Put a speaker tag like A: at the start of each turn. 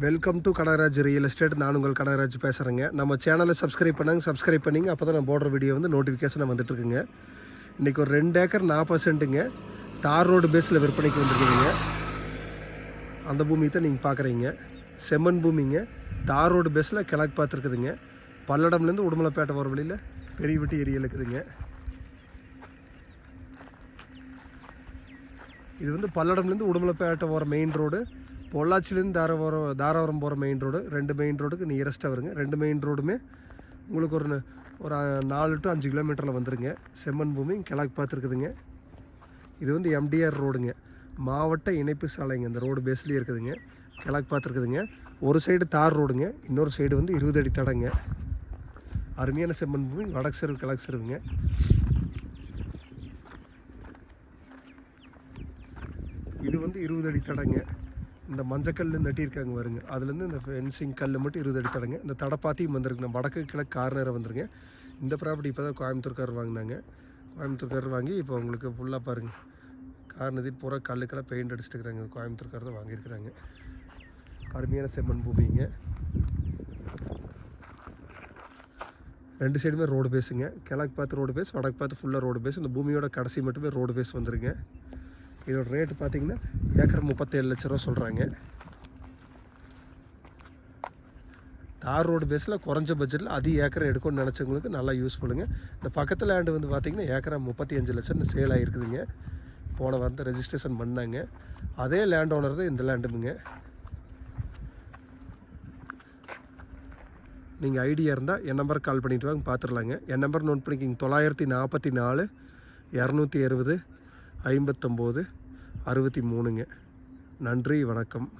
A: Welcome to Kadakaraj real estate நான் உங்கள் கடகராஜ் பேசுகிறேங்க நம்ம சேனலை சப்ஸ்கிரைப் பண்ணாங்க சப்ஸ்கிரைப் பண்ணிங்க. அப்போ தான் நான் போடுற வீடியோ வந்து நோட்டிஃபிகேஷன் வந்துட்டு இருக்குங்க இன்றைக்கி ஒரு ரெண்டு ஏக்கர் நாற்பது சென்ட்டுங்க. தார் ரோடு பேஸில் விற்பனைக்கு வந்துருக்குதுங்க. அந்த பூமி தான் நீங்கள் பார்க்குறீங்க செம்மண் பூமிங்க. தார் ரோடு பேஸில் கிழக்கு பார்த்துருக்குதுங்க. பல்லடம்லேருந்து உடுமலைப்பேட்டை போகிற வழியில் பெரிய வெட்டி ஏரியில் இருக்குதுங்க. இது வந்து பல்லடம்லேருந்து உடுமலைப்பேட்டை போகிற மெயின் ரோடு பொள்ளாச்சிலேருந்து தாராபுரம் தாராபுரம் போகிற மெயின் ரோடு ரெண்டு மெயின் ரோடுக்கு நியரஸ்ட்டாக வருங்க. ரெண்டு மெயின் ரோடுமே உங்களுக்கு ஒரு ஒரு நாலு டு அஞ்சு கிலோமீட்டரில் வந்துருங்க. செம்மன் பூமி கிழக்கு பார்த்துருக்குதுங்க இது வந்து எம்டிஆர் ரோடுங்க மாவட்ட இணைப்பு சாலைங்க. இந்த ரோடு பேஸ்லேயே இருக்குதுங்க. கிழக்கு பார்த்துருக்குதுங்க ஒரு சைடு தார் ரோடுங்க இன்னொரு சைடு வந்து இருபது அடி தடங்க. அருமையான செம்மன் பூமி. வடக்கு செருவு கிழக்கு செருவுங்க இது வந்து இருபது அடி தடங்க. இந்த மஞ்சக்கல் நட்டியிருக்காங்க வருங்க அதுலேருந்து இந்த ஃபென்சிங் கல் மட்டும் இருபது அடி தடங்க. இந்த தடப்பாத்தியும் வந்திருக்கு. வடக்கு கிழக்கு கார்னரை வந்துருங்க. இந்த ப்ராப்பர்ட்டி இப்போ தான் கோயம்புத்தூர்கார் வாங்கினாங்க. கோயம்புத்தூர்கார் வாங்கி இப்போ உங்களுக்கு ஃபுல்லாக பாருங்கள் கார் பூரா கல்லுக்கெல்லாம் பெயிண்ட் அடிச்சுட்டு இருக்கிறாங்க கோயம்புத்தூர்கார் தான் வாங்கியிருக்கிறாங்க. அருமையான செம்மண் பூமிங்க. ரெண்டு சைடுமே ரோடு பேஸுங்க கிழக்கு பார்த்து ரோடு பேஸ் வடக்கு பார்த்து ஃபுல்லாக ரோடு பேஸ் இந்த பூமியோட கடைசி மட்டுமே ரோடு பேஸ் வந்துருங்க. இதோட ரேட்டு பார்த்தீங்கன்னா ஏக்கர் முப்பத்தேழு லட்ச ரூபா சொல்கிறாங்க தார் ரோடு பேஸில் குறைஞ்ச பட்ஜெட்டில் அதிக ஏக்கரை எடுக்கணும்னு நினச்சவங்களுக்கு நல்லா யூஸ்ஃபுல்லுங்க இந்த பக்கத்து லேண்டு வந்து பார்த்தீங்கன்னா ஏக்கரா முப்பத்தி அஞ்சு லட்சம்னு சேல் ஆகிருக்குதுங்க போன வாரம் ரெஜிஸ்ட்ரேஷன் பண்ணாங்க. அதே லேண்ட் ஓனர் தான் இந்த லேண்டுமுங்க நீங்கள் ஐடியா இருந்தால் என் நம்பருக்கு கால் பண்ணிட்டு வாங்க பார்த்துடலாங்க என் நம்பர் நோட் பண்ணிக்கிங்க. தொள்ளாயிரத்தி நாற்பத்தி நாலு இரநூத்தி அறுபது ஐம்பத்தொம்போது அறுபத்தி மூணுங்க. நன்றி வணக்கம்.